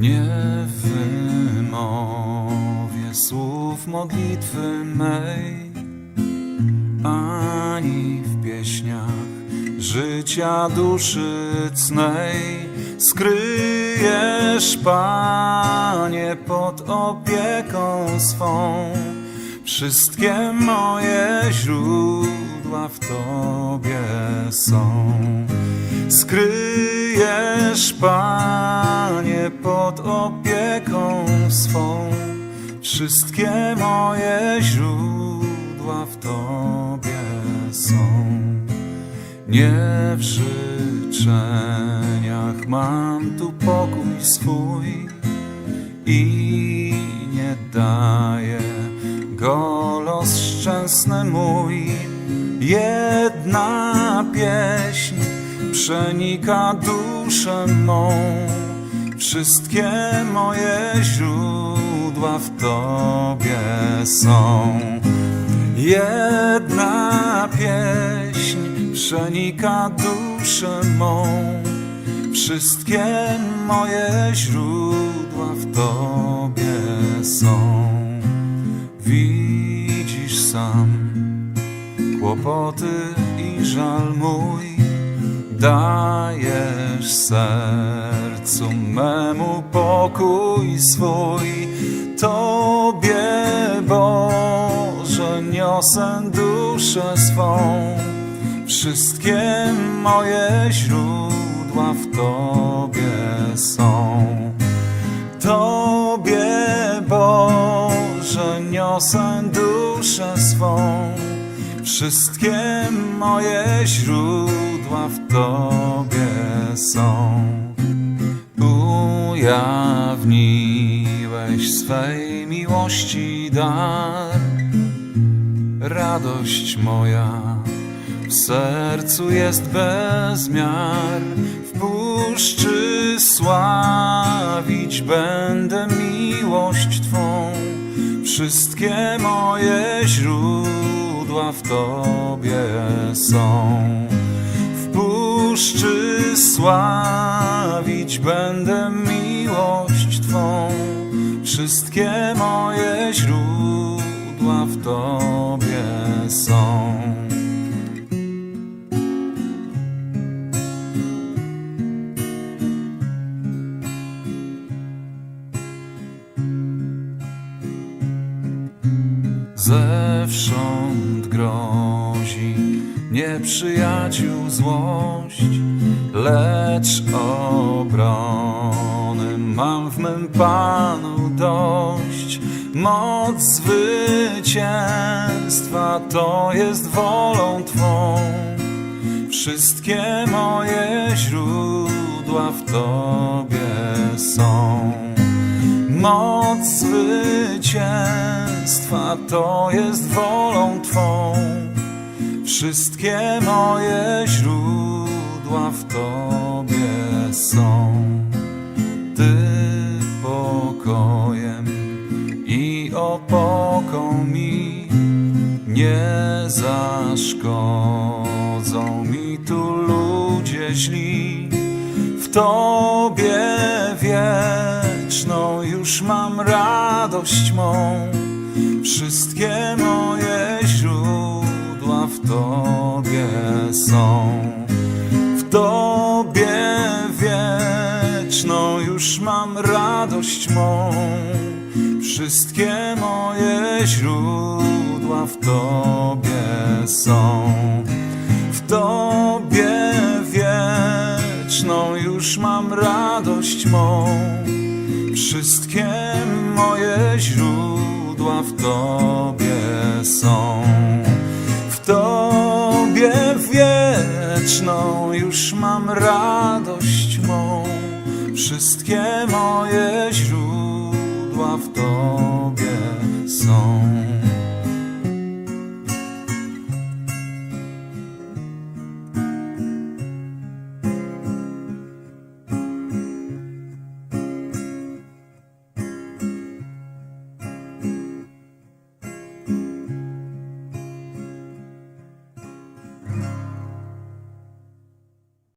Nie wymowię słów modlitwy mej, ani w pieśniach życia duszy cnej. Skryjesz, Panie, pod opieką swą wszystkie moje źródła w Tobie są. Skryjesz, Panie, pod opieką swą wszystkie moje źródła w Tobie są. Nie w życzeniach mam tu pokój swój i nie daje go los szczęsny mój. Jedna pieśń przenika duszę mą, wszystkie moje źródła w Tobie są. Jedna pieśń przenika duszę mą, wszystkie moje źródła w Tobie są. Widzisz sam kłopoty i żal mój, dajesz sercu memu pokój swój. Tobie, Boże, niosę duszę swą, wszystkie moje źródła w Tobie są. Tobie, Boże, niosę wszystkie moje źródła w Tobie są. Ujawniłeś swej miłości dar, radość moja w sercu jest bez miar. W puszczy sławić będę miłość Twą, wszystkie moje źródła w Tobie są. W puszczy sławić będę miłość Twą, wszystkie moje źródła w Tobie są. Zewsząd grozi nieprzyjaciół złość, lecz obrony mam w mym Panu dość. Moc zwycięstwa to jest wolą Twą, wszystkie moje źródła w Tobie są. Moc zwycięstwa to jest wolą Twą. Wszystkie moje źródła w Tobie są. Ty pokojem i opoką mi nie zaszkodzą mi tu ludzie źli. W Tobie radość mą. Wszystkie moje źródła w Tobie są. W Tobie wieczną już mam radość mą. Wszystkie moje źródła w Tobie są. W Tobie wieczną już mam radość mą. Wszystkie moje źródła w Tobie są. W Tobie wieczną już mam radość mą. Wszystkie moje źródła w Tobie są.